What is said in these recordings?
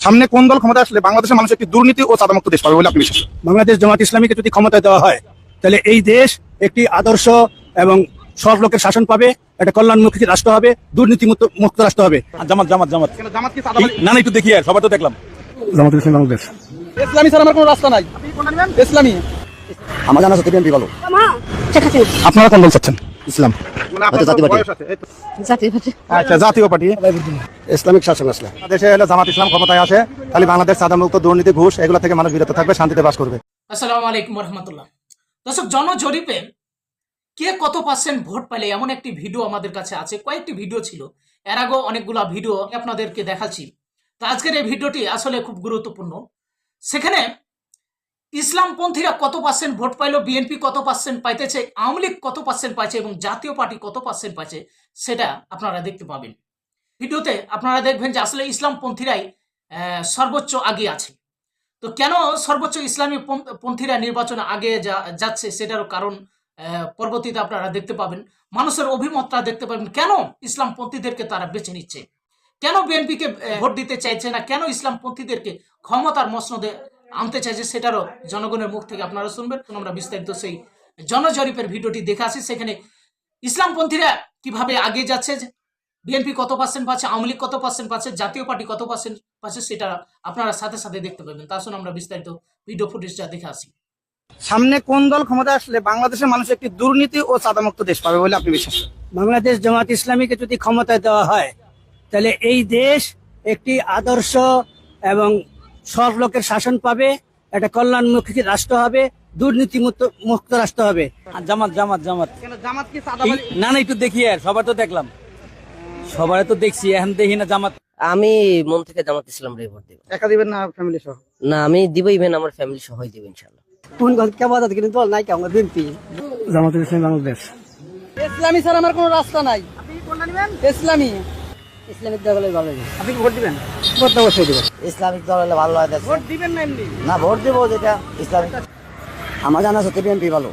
সামনে কোন দল ক্ষমতা আসলে বাংলাদেশের মানুষ একটি দুর্নীতি ও চাঁদামুক্ত দেশ পাবে বলে আপনি বিশ্বাস? বাংলাদেশ জামাত ইসলামীকে যদি ক্ষমতা দেওয়া হয় তাহলে এই দেশ একটি আদর্শ এবং সব লোকের শাসন পাবে একটা কল্যাণমুখী রাষ্ট্র হবে দুর্নীতি মুক্ত মুক্ত রাষ্ট্র হবে। জামাত জামাত জামাত। জামাত কি না না একটু দেখি আর সবার তো দেখলাম। জামাত ইসলাম বাংলাদেশ। ইসলামী ছাড়া আমার কোনো রাস্তা নাই। ইসলামী। আমার জানা আছে বিএনপি ভালো। আপনারা কোন দল চাচ্ছেন? ইসলাম। মানে আচ্ছা জাতীয় পার্টি। ইসলামিক শাসন আসলে। দেশে হলে জামাত ইসলাম ক্ষমতায় আসে তাহলে বাংলাদেশ চাঁদামুক্ত দুর্নীতি ঘুষ এগুলো থেকে মানুষ বিরত থাকবে শান্তিতে বাস করবে। আসসালামু আলাইকুম রহমতুল্লাহ দর্শক জনজরিপে কে কত পার্সেন্ট ভোট পেলে এমন একটি ভিডিও আমাদের কাছে আছে কয়েকটি ভিডিও ছিল। এর আগেও অনেকগুলা ভিডিও আপনাদেরকে দেখাচ্ছি। তো আজকের এই ভিডিওটি আসলে খুব গুরুত্বপূর্ণ। সেখানে ইসলামপন্থীরা কত পার্সেন্ট ভোট পাইলো? বিএনপি কত পার্সেন্ট পাইতেছে? আওয়ামী লীগ কত পার্সেন্ট পাইছে? এবং জাতীয় পার্টি কত পার্সেন্ট পাইছে? সেটা আপনারা দেখতে পাবেন। ভিডিওতে আপনারা দেখবেন যে আসলে ইসলামপন্থীরাই সর্বোচ্চ আগে আছে। তো কেন সর্বোচ্চ ইসলামী পন্থীরা নির্বাচনে আগে যাচ্ছে সেটারও কারণ পরবর্তীতে আপনারা দেখতে পাবেন। মানুষের অভিমতটা দেখতে পাবেন, কেন ইসলামপন্থীদেরকে তারা বেছে নিচ্ছে? কেন বিএনপিকে ভোট দিতে চাইছে না? কেন ইসলামপন্থীদেরকে ক্ষমতার মসনদে আনতে চাইছে সেটারও জনগণের মুখ থেকে আপনারা শুনবেন। আমরা বিস্তারিত সেই জনজরিপের ভিডিওটি দেখে আসি। সেখানে ইসলামপন্থীরা কীভাবে আগে যাচ্ছে বিএনপি কত পার্সেন্ট পাচ্ছে আওয়ামী লীগ কত পার্সেন্ট পাচ্ছে জাতীয় পার্টি কত পার্সেন্ট পাচ্ছে সেটা আপনারা সাথে সাথে দেখতে পাবেন। তার জন্য আমরা বিস্তারিত ভিডিও ফুটেজটা দেখে আসি। সামনে কোন দল ক্ষমতা আসলে বাংলাদেশের মানুষ একটি দুর্নীতি ও সাদামুক্ত দেশ পাবে বলে আপনি বিশ্বাস বাংলাদেশ জামাত ইসলামীকে যদি ক্ষমতায় দেওয়া হয় তাহলে এই দেশ একটি আদর্শ এবং সব লোকের শাসন পাবে একটা কল্যাণমুখী রাষ্ট্র হবে দুর্নীতি মুক্ত রাষ্ট্র হবে। জামাত জামাত জামাত। জামাত কি না না একটু দেখি আর সবার তো দেখলাম। সবারে তো দেখছি এখন দেখি না জামাত। আমি মন থেকে জামাত ইসলাম রে ভোট দিব। একা দিবেন না ফ্যামিলি সহ? না আমি দিব ইভেন আমার ফ্যামিলি সহই দিব ইনশাল্লাহ কোন কেমন কিন্তু দল নাই কেমন বিএনপি জামাত ইসলাম বাংলাদেশ। ইসলামী ছাড়া আমার কোনো রাস্তা নাই। ইসলামী। ইসলামিক দল হলে ভালো আপনি ভোট দিবেন? ভোট অবশ্যই দেবো। ইসলামিক দল হলে ভালো হয় ভোট দিবেন না এমনি? না ভোট দিব যেটা ইসলামিক। আমার জানা আছে বিএনপি ভালো।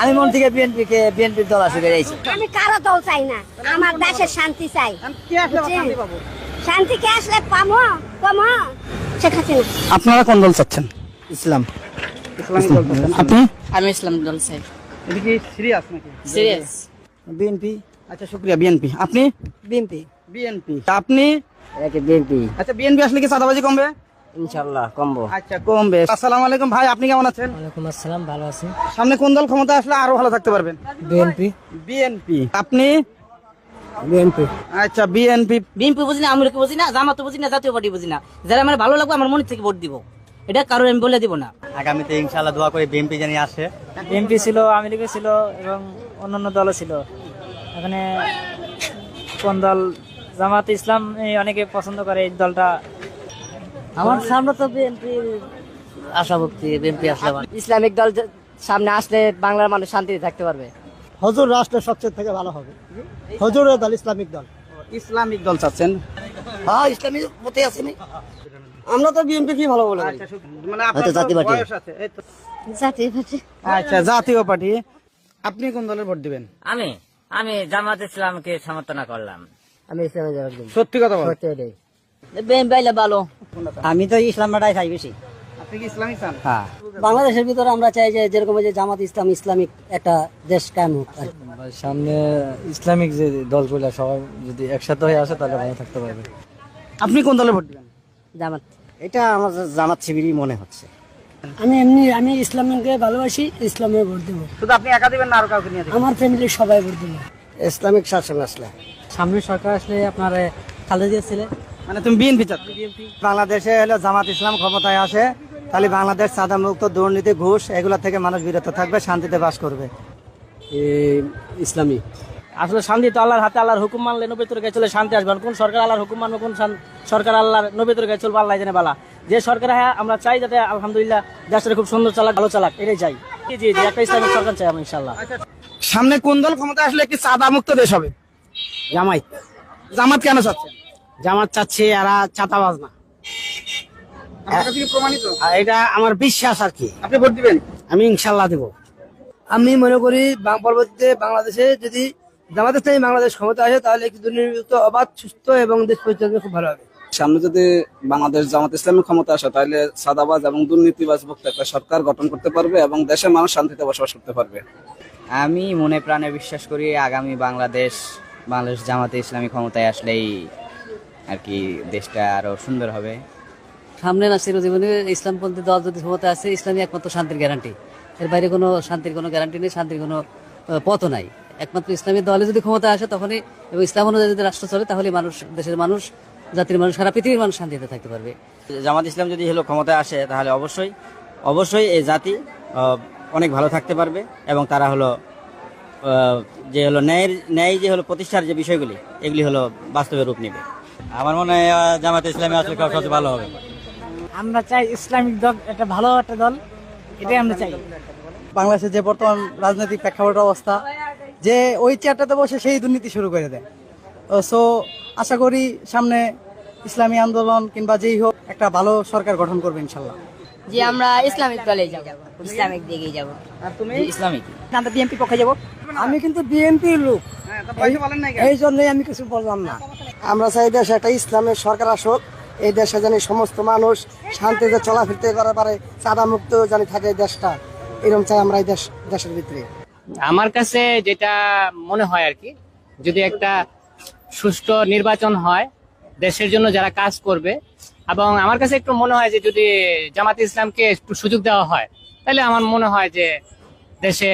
আমি মন থেকে বিএনপি কে বিএনপির দল আসে বেরিয়েছি আমি কারও দল চাই না। আমার দেশের শান্তি চাই। কি শান্তি পাবো? শান্তি কে আসলে পামো পামো শেখ হাসিনা। আপনারা কোন দল চাচ্ছেন? ইসলাম। ইসলামিক আপনি? আমি ইসলাম দল চাই। এটা কি সিরিয়াস নাকি? Serious BNP. আচ্ছা শুক্রিয়া বিএনপি। আপনি? বিএনপি। বিএনপি। আপনি? বিএনপি। আচ্ছা বিএনপি আসলে কি চাঁদাবাজি কমবে? ইনশাল্লাহ কমবো। আচ্ছা কমবে। আসসালামু আলাইকুম ভাই আপনি কেমন আছেন? ওয়ালাইকুম আসসালাম ভালো আছি। সামনে কোন দল ক্ষমতা আসলে আরও ভালো থাকতে পারবেন? বিএনপি। বিএনপি। আপনি? বিএনপি। আচ্ছা বিএনপি। বিএনপি বুঝি না আমলিকে বুঝি না জামাত বুঝি না জাতীয় পার্টি বুঝি না। যারা আমার ভালো লাগবে আমার মনে থেকে ভোট দিব। এটা কারোর আমি বলে দিব না। আগামীতে ইনশাল্লাহ দোয়া করে বিএনপি জানি আসে। এমপি ছিল আওয়ামী লীগও ছিল এবং অন্যান্য দলও ছিল। এখানে কোন দল জামাত ইসলাম অনেকে পছন্দ করে এই দলটা। আমার সামনে তো বিএনপি আশা ভক্তি বিএনপি আসলে। ইসলামিক দল সামনে আসলে বাংলার মানুষ শান্তিতে থাকতে পারবে। হজুর রাষ্ট্র সবচেয়ে থেকে ভালো হবে। হজুর দল ইসলামিক দল। ইসলামিক দল চাচ্ছেন? হ্যাঁ ইসলামিক মতে আসেনি আমরা তো বিএনপি কি ভালো বলে আচ্ছা মানে জাতীয় পার্টি। এই তো। জাতীয় পার্টি। আচ্ছা জাতীয় পার্টি। আপনি কোন দলের ভোট দিবেন? আমি আমি জামাত ইসলামকে সমর্থন করলাম। আমি দিব সত্যি কথা বলেন সত্যি এটাই। আইলে ভালো। আমি তো ইসলামটাই চাই বেশি। আপনি কি ইসলামিক চান? হ্যাঁ। বাংলাদেশের ভিতরে আমরা চাই যে যেরকম যে জামাত ইসলাম ইসলামিক একটা দেশ কায়েম হোক আর সামনে ইসলামিক যে দলগুলো সবাই যদি একসাথে হয়ে আসে তাহলে ভালো থাকতে পারবে। আপনি কোন দলে ভোট দিবেন? জামাত। এটা আমার জামাত শিবিরই মনে হচ্ছে। আমি এমনি আমি ইসলামকে ভালোবাসি ইসলামে ভোট দেবো। শুধু আপনি একা দিবেন না আরও কাউকে নিয়ে আমার ফ্যামিলির সবাই ভোট দেবো। ইসলামিক শাসন আসলে। সামনে সরকার আসলে আপনার খালেদা ছেলে। মানে তুমি বিএনপি চাচ্ছ বাংলাদেশে হলে জামাত ইসলাম ক্ষমতায় আসে তাহলে বাংলাদেশ সাদা মুক্ত দুর্নীতি ঘুষ এগুলা থেকে মানুষ বিরত থাকবে শান্তিতে বাস করবে। ইসলামী। আসলে শান্তি তো আল্লাহর হাতে আল্লাহর হুকুম মানলে নবী তোর গায়ে চলে শান্তি আসবে। কোন সরকার আল্লাহর হুকুম মানবে কোন সরকার আল্লাহর নবী তোর গায়ে চলবে আল্লাহ জানে বালা। যে সরকার হ্যাঁ আমরা চাই যাতে আলহামদুলিল্লাহ দেশটা খুব সুন্দর চালাক ভালো চালাক এটাই চাই। জি জি একটা ইসলামিক সরকার চাই আমরা ইনশাল্লাহ সামনে কোন দল ক্ষমতা আসলে একটি চাঁদা মুক্ত দেশ হবে? জামাই জামাত কেন চাচ্ছেন জামাত চাচ্ছে এরা চাতাবাজ না আপনার কাছে কি প্রমাণিত? আর এটা আমার বিশ্বাস আর কি। আপনি ভোট দিবেন? আমি ইনশাল্লাহ দেব। আমি মনে করি বাং- পরবর্তীতে বাংলাদেশে যদি জামাত ইসলামী বাংলাদেশ ক্ষমতা আসে তাহলে একটি দুর্নীতিমুক্ত অবাধ সুস্থ এবং দেশ পরিচালনা খুব ভালো হবে। সামনে যদি বাংলাদেশ জামাত ইসলামী ক্ষমতা আসে তাহলে সাদাবাজ এবং দুর্নীতিবাজ মুক্ত একটা সরকার গঠন করতে পারবে এবং দেশের মানুষ শান্তিতে বসবাস করতে পারবে। আমি মনে প্রাণে বিশ্বাস করি আগামী বাংলাদেশ বাংলাদেশ জামাতে ইসলামী ক্ষমতায় আসলেই আর কি দেশটা আরও সুন্দর হবে। সামনে না চিরজীবনে ইসলামপন্থী দল যদি ক্ষমতা আছে ইসলামী একমাত্র শান্তির গ্যারান্টি এর বাইরে কোনো শান্তির কোনো গ্যারান্টি নেই শান্তির কোনো পথও নাই। একমাত্র ইসলামী দলে যদি ক্ষমতা আসে তখনই এবং ইসলাম অনুযায়ী যদি রাষ্ট্র চলে তাহলে মানুষ দেশের মানুষ জাতির মানুষ সারা পৃথিবীর মানুষ শান্তিতে থাকতে পারবে। জামাত ইসলাম যদি হলো ক্ষমতায় আসে তাহলে অবশ্যই অবশ্যই এই জাতি অনেক ভালো থাকতে পারবে এবং তারা হলো যে হলো ন্যায়ের ন্যায় যে হলো প্রতিষ্ঠার যে বিষয়গুলি এগুলি হলো বাস্তবে রূপ নেবে। আমার মনে হয় জামাত ইসলামী আসলে সবচেয়ে ভালো হবে। আমরা চাই ইসলামিক দল একটা ভালো একটা দল এটাই আমরা চাই। বাংলাদেশের যে বর্তমান রাজনৈতিক প্রেক্ষাপট অবস্থা যে ওই চেয়ারটাতে বসে সেই দুর্নীতি শুরু করে দেয়। সো আশা করি সামনে ইসলামী আন্দোলন কিংবা যেই হোক একটা ভালো সরকার গঠন করবে ইনশাল্লাহ। যে আমরা ইসলামিক দলে যাব ইসলামিক দিকে যাব। আর তুমি? ইসলামিক আমরা বিএনপি পক্ষে যাব। আমি কিন্তু বিএনপির লোক। এই জন্যই আমি কিছু বললাম না। আমরা চাই দেশে একটা ইসলামের সরকার আসুক এই দেশে জানি সমস্ত মানুষ শান্তিতে চলাফিরতে করা পারে চাঁদা মুক্ত জানি থাকে এই দেশটা। এরকম চাই আমরা এই দেশ দেশের ভিতরে। আমার কাছে যেটা মনে হয় আর কি যদি একটা সুষ্ঠু নির্বাচন হয় দেশের জন্য যারা কাজ করবে এবং আমার কাছে একটু মনে হয় যে যদি জামাত ইসলামকে একটু সুযোগ দেওয়া হয়, তাহলে আমার মনে হয় যে দেশে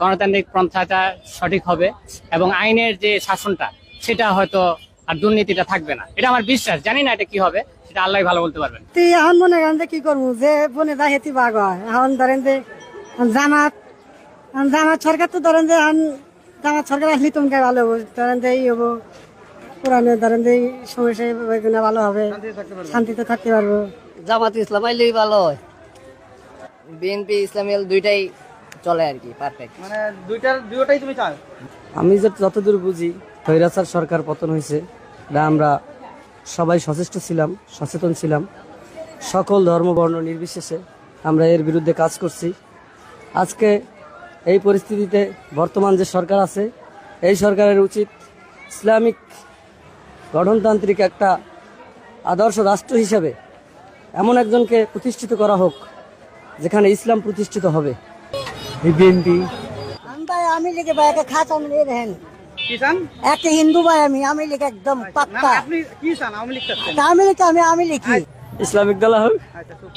গণতান্ত্রিক পন্থাটা সঠিক হবে এবং আইনের যে শাসনটা, সেটা হয়তো আর দুর্নীতিটা থাকবে না। এটা আমার বিশ্বাস, জানি না এটা কি হবে, সেটা আল্লাহ ভালো বলতে পারবেন। এখন মনে করেন যে কি করব, যে বনে যা হেতি বাঘ হয়। এখন ধরেন যে জামাত জামাত সরকার তো ধরেন যে এখন জামাত সরকার আসলে তুমি ভালো ধরেন যে এই হব পুরানো ধরেন যে সমস্যা এগুলো ভালো হবে শান্তিতে থাকতে পারব। জামাত ইসলাম আইলেই ভালো হয়। বিএনপি ইসলামী দুইটাই চলে আর কি পারফেক্ট মানে দুইটার দুইটাই তুমি চাও? আমি যে যতদূর বুঝি হৈরাচার সরকার পতন হয়েছে। না আমরা সবাই সচেষ্ট ছিলাম সচেতন ছিলাম। সকল ধর্মবর্ণ নির্বিশেষে আমরা এর বিরুদ্ধে কাজ করছি। আজকে এই পরিস্থিতিতে বর্তমান যে সরকার আছে এই সরকারের উচিত ইসলামিক গঠনতান্ত্রিক একটা আদর্শ রাষ্ট্র হিসেবে এমন একজনকে প্রতিষ্ঠিত করা হোক যেখানে ইসলাম প্রতিষ্ঠিত হবে। বিএনপি? আমি ভাই আমি লিখে ভাই একটা খাস আমি লিখে দেখেন। একটা হিন্দু ভাই আমি আমি লিখে একদম পাক্কা। আপনি কি চান? আওয়ামী লীগ চাচ্ছেন আমি লিখে আমি আমি লিখি। ইসলামিক দল হোক।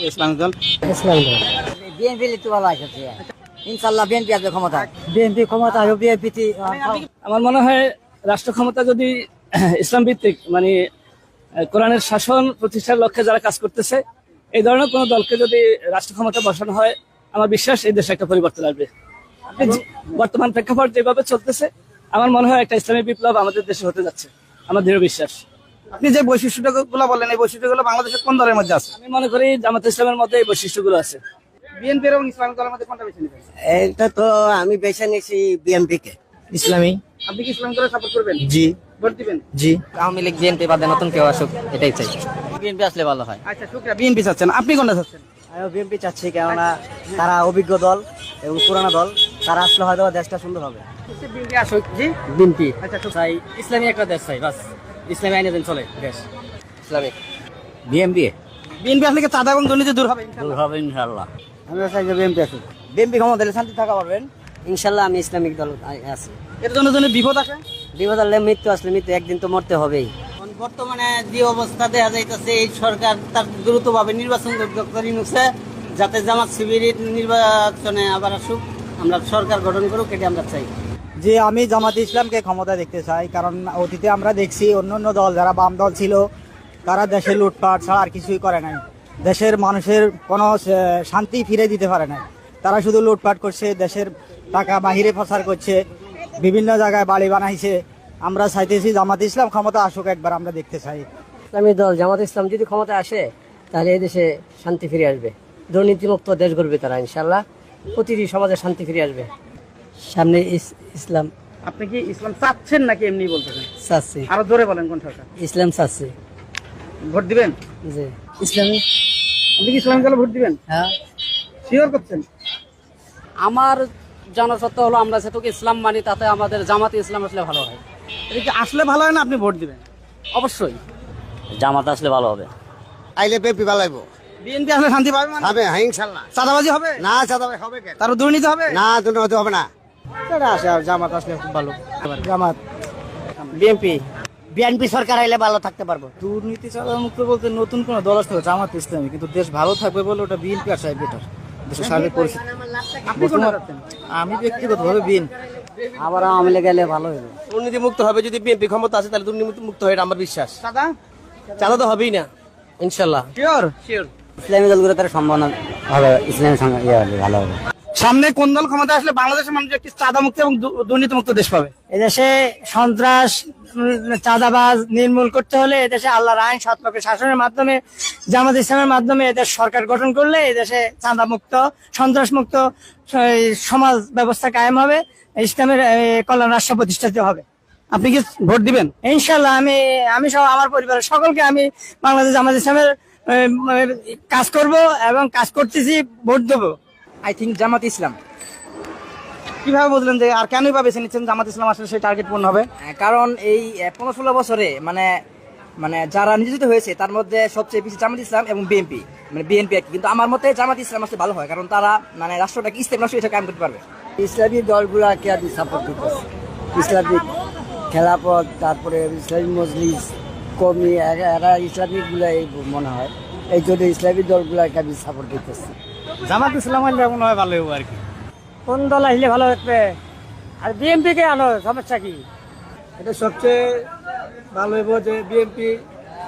ইসলামিক দল। ইসলাম বিএনপি লিখতে ভালো আছে ইনশাল্লাহ বিএনপি আসবে ক্ষমতা বিএনপি ক্ষমতা হবে বিএনপি আমার মনে হয় রাষ্ট্র ক্ষমতা যদি ইসলাম ভিত্তিক মানে কোরআনের শাসন প্রতিষ্ঠার লক্ষ্যে যারা কাজ করতেছে এই ধরনের কোন দলকে যদি রাষ্ট্র ক্ষমতা বসানো হয় আমার বিশ্বাস এই দেশে একটা পরিবর্তন আসবে। বর্তমান প্রেক্ষাপট যেভাবে চলতেছে আমার মনে হয় একটা ইসলামী বিপ্লব আমাদের দেশে হতে যাচ্ছে। আমার দৃঢ় বিশ্বাস। আপনি যে বৈশিষ্ট্যগুলো বললেন এই বৈশিষ্ট্যগুলো বাংলাদেশের কোন দলের মধ্যে আছে? আমি মনে করি জামাত ইসলামের মধ্যে এই বৈশিষ্ট্যগুলো আছে। বিএনপি এবং ইসলামিক দলের মধ্যে কোনটা বেছে নেবেন? এটা তো আমি বেছে নিয়েছি বিএনপি কে ইসলামী। আপনি কি ইসলামিক দলে সাপোর্ট করবেন? জি। ভোট দিবেন? জি। আওয়ামী লীগ বিএনপি বাদে নতুন কেউ আসুক এটাই চাই। বিএনপি আসলে ভালো হয়। আচ্ছা শুক্রিয়া। বিএনপি চাচ্ছেন। আপনি কোনটা চাচ্ছেন? আমি বিএনপি চাচ্ছি কেননা তারা অভিজ্ঞ দল এবং পুরানো দল। তারা আসলে হয়তো দেশটা সুন্দর হবে। বিএনপি আসুক। জি? বিএনপি। আচ্ছা চাই ইসলামী একটা দেশ চাই বাস। ইসলামী আইনে দিন চলে দেশ। ইসলামিক। বিএমপি বিএনপি আসলে কি চাঁদা এবং দুর্নীতি দূর হবে দূর হবে ইনশাল্লাহ আমি চাই যে বিএনপি আসুক। বিএনপি ক্ষমতা শান্তি থাকা পারবেন। ইনশাল্লাহ আমি ইসলামিক দল আছি। এর জন্য জন্য বিপদ আছে বিপদ হলে মৃত্যু আসলে মৃত্যু একদিন তো মরতে হবেই। বর্তমানে যে অবস্থা দেখা যাইতেছে এই সরকার তার দ্রুতভাবে নির্বাচন করে নিচ্ছে যাতে জামাত শিবির নির্বাচনে আবার আসুক আমরা সরকার গঠন করুক এটা আমরা চাই। যে আমি জামাত ইসলামকে ক্ষমতা দেখতে চাই কারণ অতীতে আমরা দেখছি অন্য অন্য দল যারা বাম দল ছিল তারা দেশে লুটপাট ছাড়া আর কিছুই করে নাই। দেশের মানুষের কোনো শান্তি ফিরে দিতে পারে নাই। তারা শুধু লুটপাট করছে দেশের টাকা বাহিরে প্রচার করছে বিভিন্ন জায়গায় বাড়ি বানাইছে। আমরা চাইতেছি জামাত ইসলাম ক্ষমতা আসুক একবার আমরা দেখতে চাই। ইসলামী দল জামাত ইসলাম যদি ক্ষমতা আসে তাহলে এই দেশে শান্তি ফিরে আসবে। দুর্নীতিমুক্ত দেশ গড়বে তারা ইনশাল্লাহ প্রতিটি সমাজে শান্তি ফিরে আসবে। সামনে ইসলাম। আপনি কি ইসলাম চাচ্ছেন নাকি এমনি বলতেছেন চাচ্ছি। আরও জোরে বলেন কোন সরকার? ইসলাম চাচ্ছি। ভোট দিবেন? জি। ইসলামী। আপনি কি ইসলামিক দলে ভোট দিবেন? হ্যাঁ। শিওর করছেন? আমার জনসত্ব হলো আমরা যেটুকু ইসলাম মানি তাতে আমাদের জামাতে ইসলাম আসলে ভালো হয়। এটা কি আসলে ভালো হয় না আপনি ভোট দিবেন? অবশ্যই। জামাত আসলে ভালো হবে। আইলে পেপি পালাইবো। বিএনপি আসলে শান্তি পাবে মানে? হবে হ্যাঁ ইনশাল্লাহ। চাঁদাবাজি হবে? না চাঁদাবে হবে কেন? তার দুর্নীতি হবে? না দুর্নীতি হবে না। আসে আর জামাত আসলে খুব ভালো। জামাত। বিএনপি। বিএনপি সরকার আইলে ভালো থাকতে পারব। দুর্নীতি ছাড়া মুক্ত বলতে নতুন কোন দল আসতে হবে জামাত ইসলামী। কিন্তু দেশ ভালো থাকবে বলে ওটা বিএনপি আর সাহেব বেটার। দেশের সার্বিক পরিস্থিতি। আমি ব্যক্তিগতভাবে বিন আবার আওয়ামী লীগ এলে ভালো হবে দুর্নীতি মুক্ত হবে যদি বিএনপি ক্ষমতা আছে তাহলে দুর্নীতি মুক্ত হয় এটা আমার বিশ্বাস। চাঁদা চাঁদা তো হবেই না ইনশাল্লাহ। শিওর ইসলামী দলগুলো তার সম্ভাবনা হবে ইসলামের সঙ্গে ইয়ে হলে ভালো হবে। সামনে কোন দল ক্ষমতা আসলে বাংলাদেশের মানুষ একটি চাঁদা মুক্ত এবং দুর্নীতি মুক্ত দেশ পাবে। এদেশে সন্ত্রাস চাঁদাবাজ নির্মূল করতে হলে এদেশে আল্লাহর আইন সৎপক্ষে শাসনের মাধ্যমে জামাত ইসলামের মাধ্যমে এদেশ সরকার গঠন করলে এদেশে চাঁদা মুক্ত সন্ত্রাস মুক্ত সমাজ ব্যবস্থা কায়েম হবে ইসলামের কল্যাণ রাষ্ট্র প্রতিষ্ঠিত হবে। আপনি কি ভোট দিবেন? ইনশাল্লাহ আমি আমি সহ আমার পরিবারের সকলকে আমি বাংলাদেশ জামাত ইসলামের কাজ করব এবং কাজ করতেছি ভোট দেবো। I think Jamaat Islam. কীভাবে বুঝলেন যে আর কেনই বা বেছে নিচ্ছেন জামাত ইসলাম? আসলে সেই টার্গেট পূর্ণ হবে। কারণ এই পনেরো ষোলো বছরে মানে মানে যারা নিয়োজিত হয়েছে তার মধ্যে সবচেয়ে বেশি জামাত ইসলাম এবং বিএনপি মানে বিএনপি আর কি। কিন্তু আমার মতে জামাত ইসলাম আসলে ভালো হয় কারণ তারা মানে রাষ্ট্রটাকে ইসলাম রাষ্ট্র এটা কায়েম করতে পারবে। ইসলামী দলগুলাকে আমি সাপোর্ট করতেছি ইসলামিক খেলাপথ তারপরে ইসলামী মজলিস কমি এরা- এরা ইসলামিকগুলা মনে হয়। এই জন্য ইসলামী দলগুলাকে আমি সাপোর্ট করতেছি জামাত ইসলাম হলে মনে হয় ভালো হবে আর কি। কোন দল আসলে ভালো থাকবে? আর বিএনপি কে আনো? সমস্যা কি? এটা সবচেয়ে ভালো হবে যে বিএনপি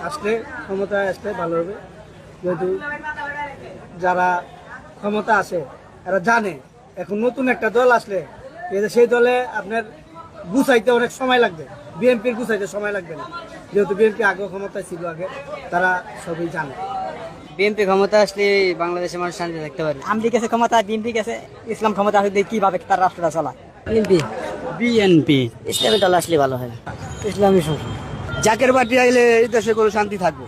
আসলে ক্ষমতায় আসলে ভালো হবে। যেহেতু যারা ক্ষমতা আছে এরা জানে এখন নতুন একটা দল আসলে সেই দলে আপনার গুছাইতে অনেক সময় লাগবে। বিএনপির গুছাইতে সময় লাগবে না। যেহেতু বিএনপি আগে ক্ষমতায় ছিল আগে তারা সবই জানে। বিএনপি ক্ষমতা আসলে বাংলাদেশের মানুষ শান্তি থাকতে পারে। আমদি গেছে ক্ষমতা বিএনপি গেছে ইসলাম ক্ষমতা আসলে কীভাবে তার রাষ্ট্রটা চালায়। বিএনপি? বিএনপি। ইসলামী দল আসলে ভালো হয় ইসলামী শাসন জাকের পার্টি আইলে এই দেশে কোনো শান্তি থাকব?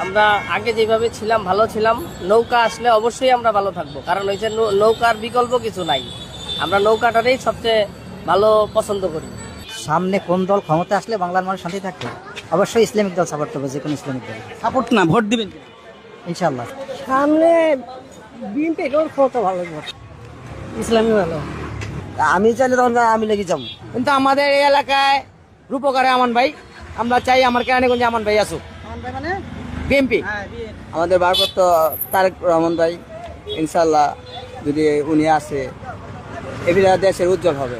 আমরা আগে যেভাবে ছিলাম ভালো ছিলাম। নৌকা আসলে অবশ্যই আমরা ভালো থাকব। কারণ ওই যে নৌ- নৌকার বিকল্প কিছু নাই। আমরা নৌকাটারই সবচেয়ে ভালো পছন্দ করি। সামনে কোন দল ক্ষমতা আসলে বাংলার মানুষ শান্তি থাকবে? অবশ্যই ইসলামিক দল সাপোর্ট করবে যে কোনো ইসলামিক দল। সাপোর্ট না ভোট দিবেন ইনশাল্লাহ সামনে বিএনপি এটাও ক্ষমতা ভালো ইসলামী ভালো। আমি চাইলে তখন আমি লেগে যাব। কিন্তু আমাদের এই এলাকায় রূপকারে আমান ভাই আমরা চাই আমার কেরানীগঞ্জে আমান ভাই আসুক। বিএনপি? আমাদের ভারপ্রাপ্ত তারেক রহমান ভাই ইনশাল্লাহ যদি উনি আসে এবিরা দেশের উজ্জ্বল হবে।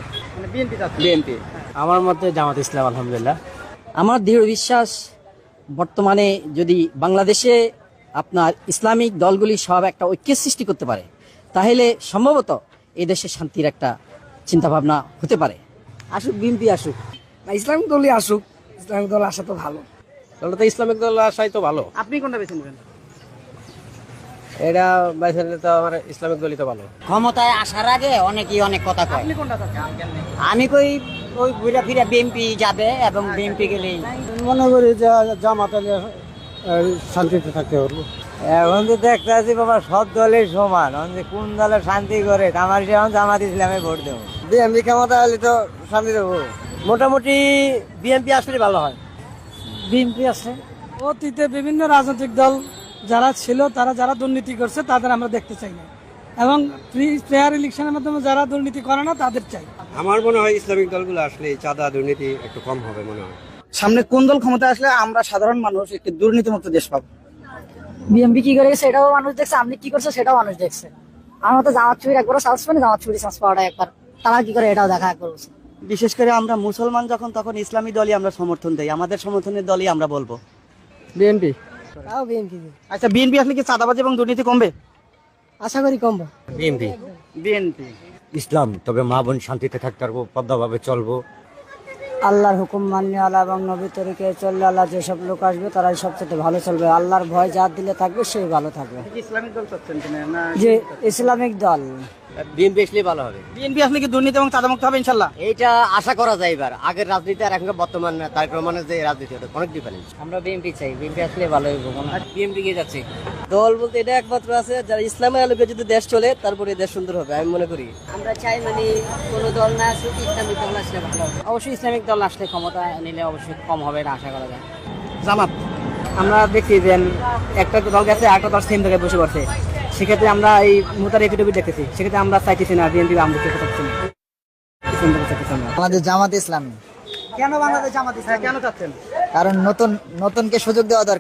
বিএনপি। আমার মতে জামাত ইসলাম আলহামদুলিল্লাহ। আমার দৃঢ় বিশ্বাস বর্তমানে যদি বাংলাদেশে আপনার ইসলামিক দলগুলি সব একটা ঐক্যের সৃষ্টি করতে পারে। তাহলে সম্ভবত এই দেশে শান্তির একটা চিন্তাভাবনা হতে পারে। আসুক বিএনপি আসুক। না ইসলামিক দলই আসুক ইসলামিক দল আসা তো ভালো। তাহলে তো ইসলামিক দল আসাই তো ভালো। আপনি কোনটা বেছে নেবেন? এটা তো আমার ইসলামিক দলই তো ভালো। ক্ষমতায় আসার আগে অনেকেই অনেক কথা কয়। আমি কই ওই ঘুরে ফিরে বিএনপি যাবে এবং বিএনপি গেলেই মনে করি যে জামাত আলী শান্তিতে থাকতে পারব এখন তো দেখতে আছি বাবা সব দলের সমান। এখন যে কোন দলে শান্তি করে আমার যেমন জামাত ইসলামে ভোট দেবো। বিএনপি ক্ষমতা হলে তো শান্তি দেবো। মোটামুটি বিএনপি আসলে ভালো হয়। বিএনপি আছে। অতীতে বিভিন্ন রাজনৈতিক দল যারা ছিল তারা যারা দুর্নীতি করছে তাদের আমরা দেখতে চাই না। এবং ফ্রি ফেয়ার ইলেকশনের মাধ্যমে যারা দুর্নীতি করে না তাদের চাই। আমার মনে হয় ইসলামিক দলগুলো আসলে চাঁদা দুর্নীতি একটু কম হবে মনে হয়। সামনে কোন দল ক্ষমতা আসলে আমরা সাধারণ মানুষ একটি দুর্নীতিমুক্ত দেশ পাবো। বিএমপি কি করে সেটাও মানুষ দেখছে আপনি কি করছে সেটাও মানুষ দেখছে। আমার তো জামাত চুরির একবার চান্স পানি জামাত চুরি চান্স পাওয়াটা একবার। তারা কি করে এটাও দেখা একবার বিশেষ করে আমরা মুসলমান যখন তখন ইসলামী দলই আমরা সমর্থন দেই। আমাদের সমর্থনের দলই আমরা বলব। বিএনপি? তাও বিএনপি। আচ্ছা বিএনপি আসলে কি চাঁদাবাজি এবং দুর্নীতি কমবে? আশা করি কমবে। বিএনপি। বিএনপি। ইসলাম তবে মা বোন শান্তিতে থাকতে পারব পদ্মাভাবে চলবো। আল্লাহর হুকুম মান্য আল্লাহ এবং নবী তরিকে চললে আল্লাহ যেসব লোক আসবে তারাই সবচেয়ে ভালো চলবে। আল্লাহর ভয় যার দিলে থাকবে সেই ভালো থাকবে। ইসলামিক দল চাচ্ছেন যে ইসলামিক দল। বিএনপি আসলে ভালো হবে। বিএনপি আসলে কি দুর্নীতি এবং চাঁদামুক্ত হবে ইনশাল্লাহ এইটা আশা করা যায় এবার। আগের রাজনীতি আর এখনকার বর্তমান তারেক রহমানের যে রাজনীতি ওটা অনেক ডিফারেন্স আমরা বিএনপি চাই বিএনপি আসলে ভালো হইব বিএনপি গিয়ে যাচ্ছে? দল বলতে এটা একমাত্র আছে যারা ইসলামের আলোকে যদি দেশ চলে তারপরে দেশ সুন্দর হবে আমি মনে করি। আমরা চাই মানে কোনো দল না আসুক ইসলামিক দল আসলে ভালো হবে। অবশ্যই ইসলামিক দল আসলে ক্ষমতা নিলে অবশ্যই কম হবে এটা আশা করা যায়। জামাত আমরা দেখছি যে একটা দল গেছে একটা দল সেম জায়গায় বসে পড়ছে। সেক্ষেত্রে আমরা এই মুতার এফিডেভিট দেখতেছি। সেক্ষেত্রে আমরা চাইতেছি না বিএনপি আমরা দেখতে পাচ্ছি আমাদের জামাত ইসলামী। কেন বাংলাদেশ জামাত কেন চাচ্ছেন? কারণ নতুন নতুনকে সুযোগ দেওয়া দরকার।